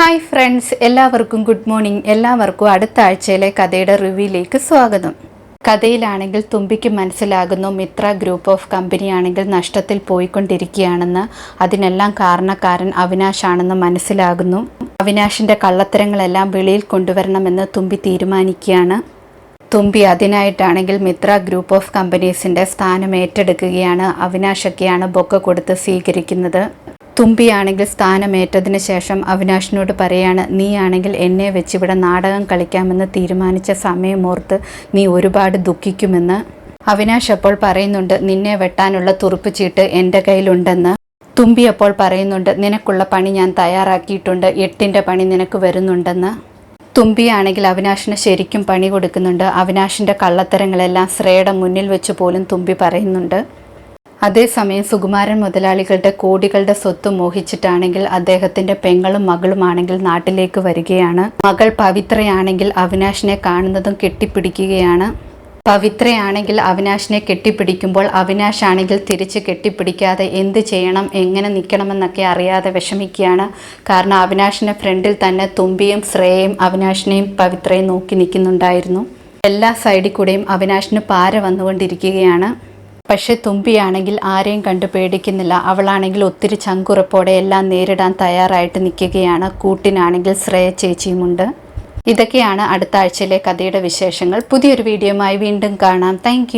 Hi friends എല്ലാവർക്കും good morning. എല്ലാവർക്കും അടുത്ത ആഴ്ചയിലെ കഥയുടെ റിവ്യൂയിലേക്ക് സ്വാഗതം. കഥയിലാണെങ്കിൽ തുമ്പിക്ക് മനസ്സിലാകുന്നു മിത്ര ഗ്രൂപ്പ് ഓഫ് കമ്പനിയാണെങ്കിൽ നഷ്ടത്തിൽ പോയിക്കൊണ്ടിരിക്കുകയാണെന്ന്. അതിനെല്ലാം കാരണക്കാരൻ അവിനാശാണെന്ന് മനസ്സിലാകുന്നു. അവിനാശിന്റെ കള്ളത്തരങ്ങളെല്ലാം വെളിയിൽ കൊണ്ടുവരണമെന്ന് തുമ്പി തീരുമാനിക്കുകയാണ്. തുമ്പി അതിനായിട്ടാണെങ്കിൽ മിത്ര ഗ്രൂപ്പ് ഓഫ് കമ്പനീസിന്റെ സ്ഥാനം ഏറ്റെടുക്കുകയാണ്. അവിനാശൊക്കെയാണ് ബൊക്ക കൊടുത്ത് സ്വീകരിക്കുന്നത്. തുമ്പിയാണെങ്കിൽ സ്ഥാനമേറ്റതിന് ശേഷം അവിനാഷിനോട് പറയാണ് നീയാണെങ്കിൽ എന്നെ വെച്ച് ഇവിടെ നാടകം കളിക്കാമെന്ന് തീരുമാനിച്ച സമയമോർത്ത് നീ ഒരുപാട് ദുഃഖിക്കുമെന്ന് അവിനാഷ് അപ്പോൾ പറയുന്നുണ്ട് നിന്നെ വെട്ടാനുള്ള തുറുപ്പ് ചീട്ട് എന്റെ കയ്യിലുണ്ടെന്ന്. തുമ്പി അപ്പോൾ പറയുന്നുണ്ട് നിനക്കുള്ള പണി ഞാൻ തയ്യാറാക്കിയിട്ടുണ്ട് എട്ടിന്റെ പണി നിനക്ക് വരുന്നുണ്ടെന്ന്. തുമ്പിയാണെങ്കിൽ അവിനാഷിന് ശരിക്കും പണി കൊടുക്കുന്നുണ്ട് അവിനാഷിന്റെ കള്ളത്തരങ്ങളെല്ലാം ശ്രേയുടെ മുന്നിൽ വെച്ച് പോലും തുമ്പി പറയുന്നുണ്ട്. അതേസമയം സുകുമാരൻ മുതലാളികളുടെ കോടികളുടെ സ്വത്ത് മോഹിച്ചിട്ടാണെങ്കിൽ അദ്ദേഹത്തിന്റെ പെങ്ങളും മകളുമാണെങ്കിൽ നാട്ടിലേക്ക് വരികയാണ്. മകൾ പവിത്രയാണെങ്കിൽ അവിനാഷിനെ കാണുന്നതും കെട്ടിപ്പിടിക്കുകയാണ്. പവിത്രയാണെങ്കിൽ അവിനാഷിനെ കെട്ടിപ്പിടിക്കുമ്പോൾ അവിനാഷ് ആണെങ്കിൽ തിരിച്ച് കെട്ടിപ്പിടിക്കാതെ എന്ത് ചെയ്യണം എങ്ങനെ നിൽക്കണമെന്നൊക്കെ അറിയാതെ വിഷമിക്കുകയാണ്. കാരണം അവിനാഷിന്റെ ഫ്രണ്ടിൽ തന്നെ തുമ്പിയും ശ്രേയയും അവിനാഷിനെയും പവിത്രയും നോക്കി നിൽക്കുന്നുണ്ടായിരുന്നു. എല്ലാ സൈഡിൽ കൂടെയും അവിനാഷിന് പാര വന്നുകൊണ്ടിരിക്കുകയാണ്. പക്ഷേ തുമ്പിയാണെങ്കിൽ ആരെയും കണ്ടു പേടിക്കുന്നില്ല. അവളാണെങ്കിൽ ഒത്തിരി ചങ്കുറപ്പോടെ എല്ലാം നേരിടാൻ തയ്യാറായിട്ട് നിൽക്കുകയാണ്. കൂട്ടിനാണെങ്കിൽ ശ്രേയ ചേച്ചിയുമുണ്ട്. ഇതൊക്കെയാണ് അടുത്ത ആഴ്ചയിലെ കഥയുടെ വിശേഷങ്ങൾ. പുതിയൊരു വീഡിയോയുമായി വീണ്ടും കാണാം. താങ്ക്